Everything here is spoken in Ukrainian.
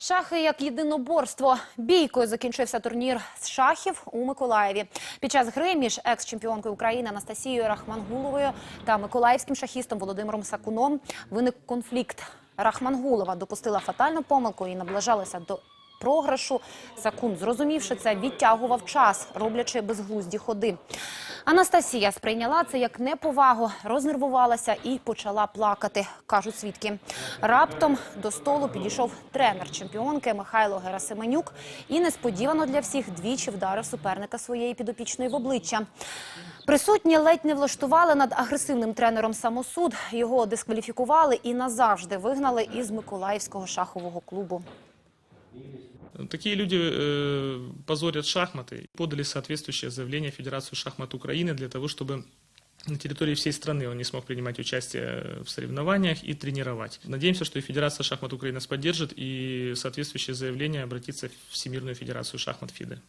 Шахи як єдиноборство. Бійкою закінчився турнір з шахів у Миколаєві. Під час гри між екс-чемпіонкою України Анастасією Рахмангуловою та миколаївським шахістом Володимиром Сакуном виник конфлікт. Рахмангулова допустила фатальну помилку і наближалася до програшу. Сакун, зрозумівши це, відтягував час, роблячи безглузді ходи. Анастасія сприйняла це як неповагу, рознервувалася і почала плакати, кажуть свідки. Раптом до столу підійшов тренер чемпіонки Михайло Герасименюк і несподівано для всіх двічі вдарив суперника своєї підопічної в обличчя. Присутні ледь не влаштували над агресивним тренером самосуд. Його дискваліфікували і назавжди вигнали із Миколаївського шахового клубу. Такие люди э, позорят шахматы. Подали соответствующее заявление в Федерацию шахмат Украины для того, чтобы на территории всей страны он не смог принимать участие в соревнованиях и тренировать. Надеемся, что и Федерация шахмат Украины нас поддержит и соответствующее заявление обратится в Всемирную Федерацию шахмат ФИДE.